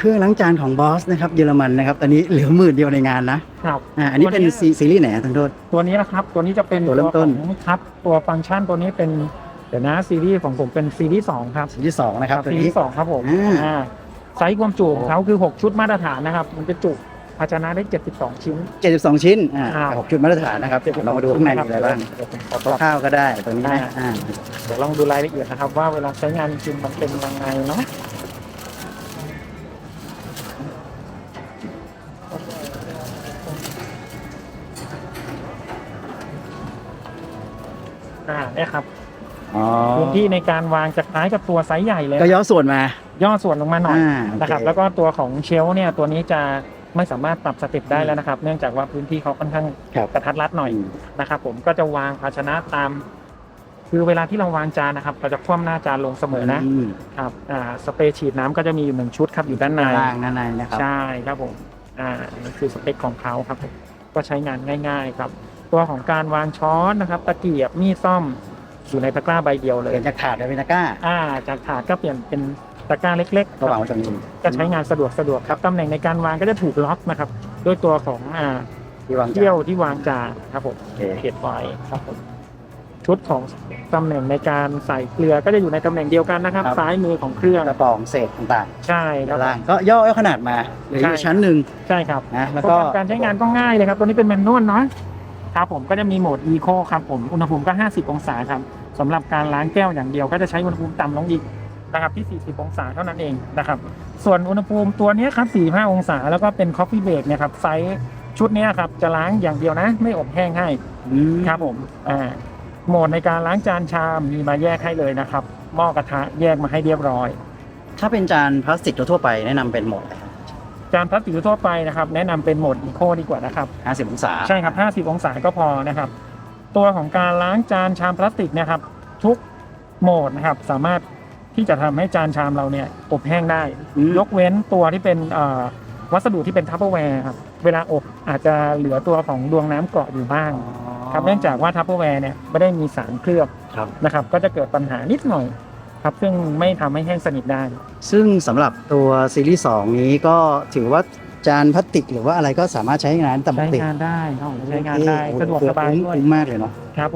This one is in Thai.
เครื่องล้างจานของบอสนะครับเยอรมันนะครับตอนนี้เหลือหมื่นเดียวในงานนะครับอ่าอันนี้เป็นตัวซีซีรีส์ไหนอะทันโทษ ตัวนี้นะครับ ตัวนี้จะเป็นตัวเริ่มต้น ของครับตัวฟังก์ชันตัวนี้เป็นเดี๋ยวนะซีรีส์ของผมเป็นซีรีส์สองครับซีรีส์สองนะครับตัวซีรีนี้ ส์สองครับผมอ่า อ่าไซส์ความจุของเขาคือ 6 ชุดมาตรฐานนะครับ มันจะจุภาชนะได้ 72 ชิ้น 72 ชิ้นอ่าอ่า หกชุดมาตรฐานนะครับเรามาดูข้างในมีอะไรบ้างเดี๋ยวผมขอปรับข้าวก็ได้ตัวนี้นะอ่าอ่าเดี๋ยวลองดูรายละเอียดนะครับ ว่าเวลาใช้งานจริงๆมันเป็นยังไงเนาะ อ่าเนี่ยครับอ๋อพื้นที่ในการวางจะคล้ายกับตัวไซส์ใหญ่เลยก็ย่อส่วนมา ย่อส่วนลงมาหน่อยอ่าโอเค นะครับ แล้วก็ตัวของเชลฟ์เนี่ยตัวนี้จะไม่สามารถปรับสเต็ปได้แล้วนะครับ เนื่องจากว่าพื้นที่เขาค่อนข้างครับ กระทัดรัดหน่อยนะครับ ผมก็จะวางภาชนะตาม คือเวลาที่เราวางจานนะครับ เราจะคว่ำหน้าจานลงเสมอนะอืมครับอ่าสเปรย์ฉีดน้ำก็จะมีอยู่หนึ่งชุดครับอยู่ด้านในด้านล่างด้านในนะครับ ใช่ครับผม อ่านี่คือสเปคของเขาครับผมก็ใช้งานง่าย ๆ ครับ ตัวของการวางช้อนนะครับตะเกียบมีดซ่อมอยู่ในตะกร้าใบเดียวเลเปยลี่ยนจากถาดเป็นตะกร้า อ่า จากถาดก็เปลี่ยนเป็นตะกร้าเล็กๆคระรับหว่างไว้ตรงนี้ก็ใช้งานสะดวกสะดวกครับตำแหน่งในการวางก็จะถูกล็อกนะครับ ด้วยตัวของอ่าที่วางจานเที่ยวที่วางจานครับผมโอเคเก็บไว้ครับผมชุดของตำแหน่งในการใส่เกลือก็จะอยู่ในตำแหน่งเดียวกันนะครับ ซ้ายมือของเครื่องกระป๋องเศษต่างใช่คๆรัด้าบนล่างก็ย่อขนาดมาเหลืออยู่ชั้นหนึ่งใช่ครับนะแล้วโปรก็แกรมการใช้งานก็ง่ายเลยครับ ตัวนี้เป็นแมนนวลเนาะ ครับผมก็จะมีโหมด Eco ครับผมอุณหภูมิก็ 50 องศาครับสำหรับการล้างแก้วอย่างเดียวก็จะใช้อุณหภูมิต่ำลงอีกนะครับที่ 40 องศาเท่านั้นเองนะครับส่วนอุณหภูมิตัวนี้ครับ 45 องศา แล้วก็เป็น Coffee Break เนี่ยครับไซส์ชุดนี้ครับจะล้างอย่างเดียวนะ ไม่อบแห้งให้ครับผมอ่าโหมดในการล้างจานชามมีมาแยกให้เลยนะครับหม้อกระทะแยกมาให้เรียบร้อย ถ้าเป็นจานพลาสติกทั่วไปแนะนำเป็นโหมดอะไร จานพลาสติกทั่วไปนะครับแนะนำเป็นโหมด Eco ดีกว่านะครับ50 องศา ใช่ครับ 50 องศาก็พอนะครับ ตัวของการล้างจานชามพลาสติกนะครับ ทุกโหมดนะครับสามารถที่จะทำให้จานชามเราเนี่ยอบแห้งได้อืมยกเว้นตัวที่เป็นเอ่อวัสดุที่เป็นทัพเปอร์แวร์ครับเวลาอบอาจจะเหลือตัวของดวงน้ำเกาะอยู่บ้างครับเนื่องจากว่าทัพเปอร์แวร์เนี่ยไม่ได้มีสารเคลือบครับนะครับ ก็จะเกิดปัญหานิดหน่อย ครับซึ่งไม่ทำให้แห้งสนิทได้ ซึ่งสำหรับตัวซีรีส์2นี้ก็ถือว่าจานพลาสติกหรือว่าอะไรก็สามารถใช้งานตามปใช้กติงานได้ครับผมใช้งานได้โอ้โหสะดวกสบายคุ้มด้วยคุ้มมากเลยเนาะ ครับ